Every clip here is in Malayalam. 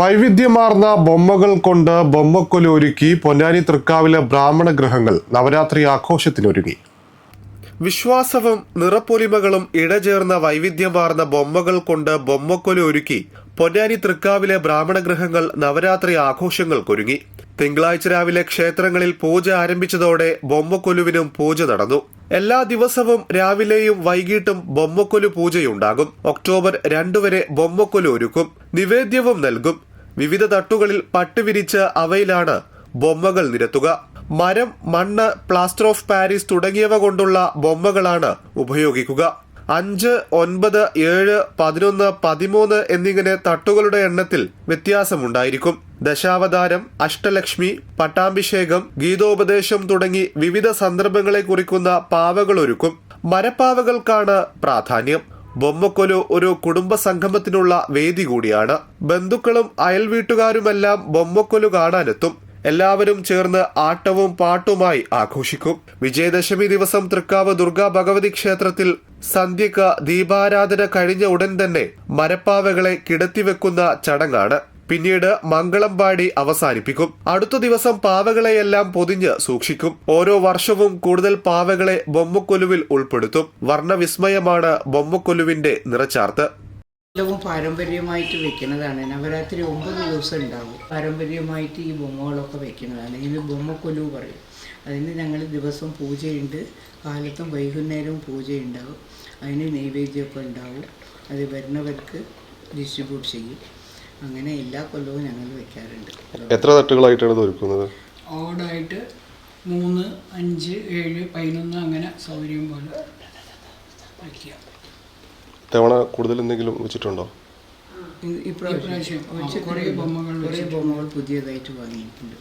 വൈവിധ്യമാർന്ന ബൊമ്മകൾ കൊണ്ട് ബൊമ്മക്കൊലു ഒരുക്കി പൊന്നാനി തൃക്കാവിലെ ബ്രാഹ്മണ ഗ്രഹങ്ങൾ നവരാത്രി ആഘോഷത്തിനൊരുങ്ങി. വിശ്വാസവും നിറപ്പൊലിമകളും ഇടചേർന്ന വൈവിധ്യമാർന്ന ബൊമ്മകൾ കൊണ്ട് ബൊമ്മക്കൊലു ഒരുക്കി പൊന്നാനി തൃക്കാവിലെ ബ്രാഹ്മണ ഗ്രഹങ്ങൾ നവരാത്രി ആഘോഷങ്ങൾക്കൊരുങ്ങി. തിങ്കളാഴ്ച രാവിലെ ക്ഷേത്രങ്ങളിൽ പൂജ ആരംഭിച്ചതോടെ ബൊമ്മക്കൊലുവിനും പൂജ നടന്നു. എല്ലാ ദിവസവും രാവിലെയും വൈകിട്ടും ബൊമ്മക്കൊലു പൂജയുണ്ടാകും. ഒക്ടോബർ രണ്ടു വരെ ബൊമ്മക്കൊലു ഒരുക്കും. നിവേദ്യവും നൽകും. വിവിധ തട്ടുകളിൽ പട്ടുവിരിച്ച് അവയിലാണ് ബൊമ്മകൾ നിരത്തുക. മരം മണ്ണ് പ്ലാസ്റ്റർ ഓഫ് പാരീസ് തുടങ്ങിയവ കൊണ്ടുള്ള ബൊമ്മകളാണ് ഉപയോഗിക്കുക. അഞ്ച് ഒൻപത് ഏഴ് പതിനൊന്ന് പതിമൂന്ന് എന്നിങ്ങനെ തട്ടുകളുടെ എണ്ണത്തിൽ വ്യത്യാസമുണ്ടായിരിക്കും. ദശാവതാരം അഷ്ടലക്ഷ്മി പട്ടാഭിഷേകം ഗീതോപദേശം തുടങ്ങി വിവിധ സന്ദർഭങ്ങളെ കുറിക്കുന്ന പാവകൾ ഒരുക്കും മരപ്പാവകൾക്കാണ് പ്രാധാന്യം. ബൊമ്മക്കൊലു ഒരു കുടുംബ സംഗമത്തിനുള്ള വേദി കൂടിയാണ്. ബന്ധുക്കളും അയൽവീട്ടുകാരുമെല്ലാം ബൊമ്മക്കൊലു കാണാനെത്തും. എല്ലാവരും ചേർന്ന് ആട്ടവും പാട്ടുമായി ആഘോഷിക്കും. വിജയദശമി ദിവസം തൃക്കാവ് ദുർഗാ ഭഗവതി ക്ഷേത്രത്തിൽ സന്ധ്യക്ക് ദീപാരാധന കഴിഞ്ഞ ഉടൻ തന്നെ മരപ്പാവകളെ കിടത്തിവെക്കുന്ന ചടങ്ങാണ്. പിന്നീട് മംഗളം പാടി അവസാനിപ്പിക്കും. അടുത്ത ദിവസം പാവകളെയെല്ലാം പൊതിഞ്ഞ് സൂക്ഷിക്കും. ഓരോ വർഷവും കൂടുതൽ പാവകളെ ബൊമ്മക്കൊലുവിൽ ഉൾപ്പെടുത്തും. വർണവിസ്മയമാണ് ബൊമ്മക്കൊലുവിന്റെ നിറച്ചാർത്ത്. ഏറ്റവും പാരമ്പര്യമായിട്ട് വെക്കുന്നതാണ്. നവരാത്രി ഒമ്പത് ദിവസം ഉണ്ടാവും. പാരമ്പര്യമായിട്ട് ഈ ബൊമ്മകളൊക്കെ വെക്കുന്നതാണ്. ഇതിന് ബൊമ്മക്കൊലു പറയും. അതിന് ഞങ്ങൾ ദിവസം പൂജയുണ്ട്. കാലത്തും വൈകുന്നേരവും പൂജയുണ്ടാവും. അതിന് നൈവേദ്യമൊക്കെ ഉണ്ടാവും. അത് വരുന്നവർക്ക് ഡിസ്ട്രിബ്യൂട്ട് ചെയ്യും. അങ്ങനെ എല്ലാ കൊല്ലവും ഞങ്ങൾ വെക്കാറുണ്ട്. എത്ര തട്ടുകളായിട്ടാണ് ഇത് ഒരുക്കുന്നത്? ഓടായിട്ട് മൂന്ന് അഞ്ച് ഏഴ് പതിനൊന്ന് അങ്ങനെ സൗകര്യം പോലെ വയ്ക്കുക തവണ കൂടുതൽ എന്തെങ്കിലും വെച്ചിട്ടുണ്ടോ? ഇപ്രാവശ്യം കുറേ ബൊമ്മകൾ കുറേ വെച്ചിട്ടുണ്ട്. ബൊമ്മകൾ പുതിയതായിട്ട് വാങ്ങിയിട്ടുണ്ട്.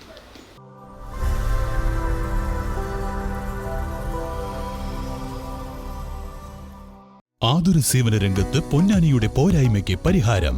ആതുര സേവന രംഗത്ത് പൊന്നാനിയുടെ പോരായ്മയ്ക്ക് പരിഹാരം.